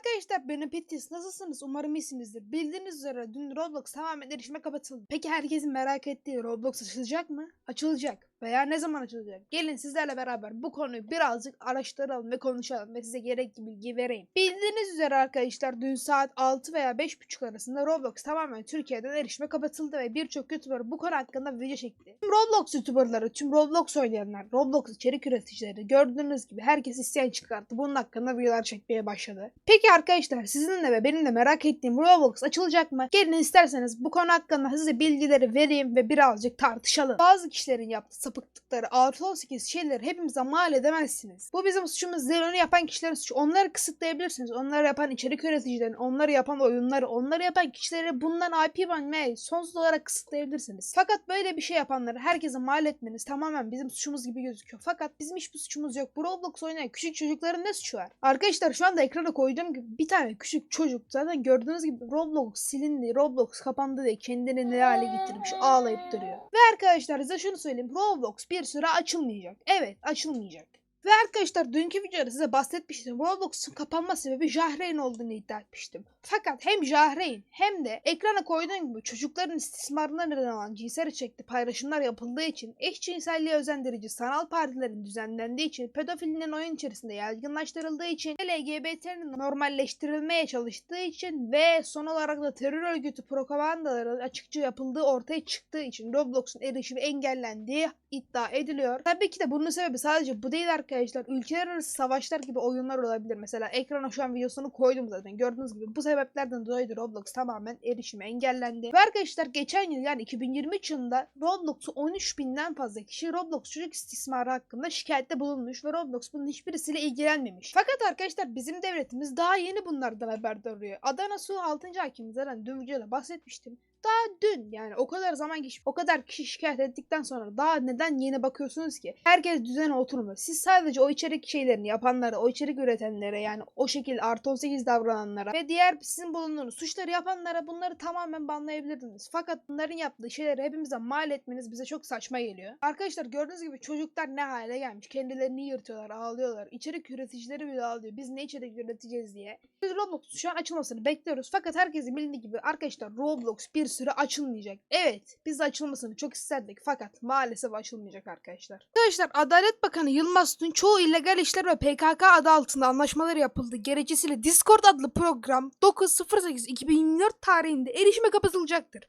arkadaşlar benim Petis nasılsınız? Umarım iyisinizdir. Bildiğiniz üzere dün Roblox tamamen erişime kapatıldı. Peki herkesin merak ettiği Roblox açılacak mı? Açılacak. Veya ne zaman açılacak? Gelin sizlerle beraber bu konuyu birazcık araştıralım ve konuşalım ve size gerekli bilgi vereyim. Bildiğiniz üzere arkadaşlar dün saat 6 veya 5.30 arasında Roblox tamamen Türkiye'den erişime kapatıldı ve birçok YouTuber bu konu hakkında video çekti. Tüm Roblox YouTuberları, tüm Roblox oynayanlar, Roblox içerik üreticileri gördüğünüz gibi herkes isyan çıkarttı. Bunun hakkında videolar çekmeye başladı. Peki arkadaşlar sizin de ve benim de merak ettiğim Roblox açılacak mı? Gelin isterseniz bu konu hakkında size bilgileri vereyim ve birazcık tartışalım. Bazı kişilerin yaptığı sapıklıkları, artı 18 şeyleri hepimize mal edemezsiniz. Bu bizim suçumuz değil. Onu yapan kişilerin suçu. Onları kısıtlayabilirsiniz. Onları yapan içerik üreticilerin, onları yapan oyunları, onları yapan kişileri bundan IP banmaya sonsuz olarak kısıtlayabilirsiniz. Fakat böyle bir şey yapanları herkese mal etmeniz tamamen bizim suçumuz gibi gözüküyor. Fakat bizim hiçbir suçumuz yok. Bu Roblox oynayan küçük çocukların ne suçu var? Arkadaşlar şu anda ekrana koyduğum gibi bir tane küçük çocuk zaten gördüğünüz gibi Roblox silindi, Roblox kapandı diye kendini ne hale getirmiş ağlayıp duruyor. Ve arkadaşlar size şunu söyleyeyim. Roblox bir süre açılmayacak. Evet açılmayacak. Ve arkadaşlar dünkü videoda size bahsetmiştim. Roblox'un kapanma sebebi Jahreyn olduğunu iddia etmiştim. Fakat hem Jahreyn hem de ekrana koyduğum gibi çocukların istismarına neden olan cinsel içerikli paylaşımlar yapıldığı için eşcinselliğe özendirici sanal partilerin düzenlendiği için pedofilinin oyun içerisinde yaygınlaştırıldığı için LGBT'nin normalleştirilmeye çalıştığı için ve son olarak da terör örgütü propagandaları açıkça yapıldığı ortaya çıktığı için Roblox'un erişimi engellendiği iddia ediliyor. Tabii ki de bunun sebebi sadece bu değil arkadaşlar. Ülkeler arası savaşlar gibi oyunlar olabilir. Mesela ekrana şu an videosunu koydum zaten. Gördüğünüz gibi bu sebeplerden dolayı Roblox tamamen erişimi engellendi. Ve arkadaşlar geçen yıl yani 2023 yılında Roblox'u 13 binden fazla kişi Roblox çocuk istismarı hakkında şikayette bulunmuş ve Roblox bunun hiçbirisiyle ilgilenmemiş. Fakat arkadaşlar bizim devletimiz daha yeni bunlardan haberdar oluyor. Adana Su 6. Hakimi zaten dün videoda bahsetmiştim daha dün yani o kadar zaman geçmiş o kadar kişi şikayet ettikten sonra daha neden yeni bakıyorsunuz ki? Herkes düzene oturmuyor. Siz sadece o içerik şeylerini yapanlara, o içerik üretenlere yani o şekilde artı 18 davrananlara ve diğer sizin bulunduğunuz suçları yapanlara bunları tamamen banlayabilirdiniz. Fakat bunların yaptığı şeyleri hepimize mal etmeniz bize çok saçma geliyor. Arkadaşlar gördüğünüz gibi çocuklar ne hale gelmiş. Kendilerini yırtıyorlar, ağlıyorlar. İçerik üreticileri bile ağlıyor. Biz ne içerik üreteceğiz diye. Biz Roblox şu an açılmasını bekliyoruz. Fakat herkesin bildiği gibi arkadaşlar Roblox bir süre açılmayacak. Evet biz açılmasını çok isterdik fakat maalesef açılmayacak arkadaşlar. Arkadaşlar Adalet Bakanı Yılmaz Tun çoğu illegal işler ve PKK adı altında anlaşmalar yapıldı. Gerekçesiyle Discord adlı program 9.08.2024 tarihinde erişime kapatılacaktır.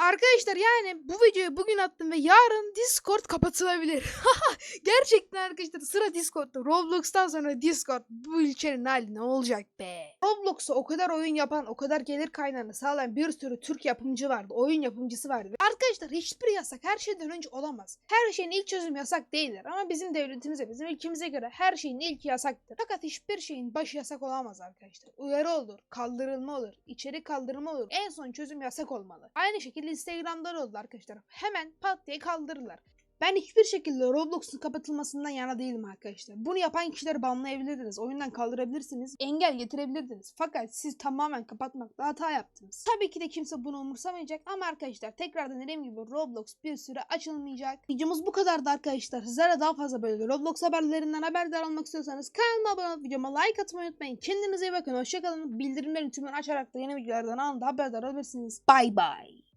Arkadaşlar yani bu videoyu bugün attım ve yarın Discord kapatılabilir. Gerçekten arkadaşlar sıra Discord'da. Roblox'tan sonra Discord bu ülkenin hali ne olacak be? Roblox'a o kadar oyun yapan, o kadar gelir kaynağını sağlayan bir sürü Türk yapımcı vardı. Oyun yapımcısı vardı. Arkadaşlar hiçbir yasak her şeyden önce olamaz. Her şeyin ilk çözümü yasak değildir. Ama bizim devletimize, bizim ülkemize göre her şeyin ilki yasaktır. Fakat hiçbir şeyin başı yasak olamaz arkadaşlar. Uyarı olur, kaldırılma olur, içerik kaldırma olur. En son çözüm yasak olmalı. Aynı şekilde Instagram'da da oldu arkadaşlar. Hemen pat diye kaldırırlar. Ben hiçbir şekilde Roblox'un kapatılmasından yana değilim arkadaşlar. Bunu yapan kişileri banlayabilirdiniz, oyundan kaldırabilirsiniz, engel getirebilirdiniz. Fakat siz tamamen kapatmakta hata yaptınız. Tabii ki de kimse bunu umursamayacak ama arkadaşlar tekrardan dediğim gibi Roblox bir süre açılmayacak. Videomuz bu kadardı arkadaşlar. Sizlere daha fazla böyle Roblox haberlerinden haberdar olmak istiyorsanız kanalıma abone olup videoma like atmayı unutmayın. Kendinize iyi bakın. Hoşçakalın. Bildirimleri tümünü açarak da yeni videolardan anında haberdar olabilirsiniz. Bye bye.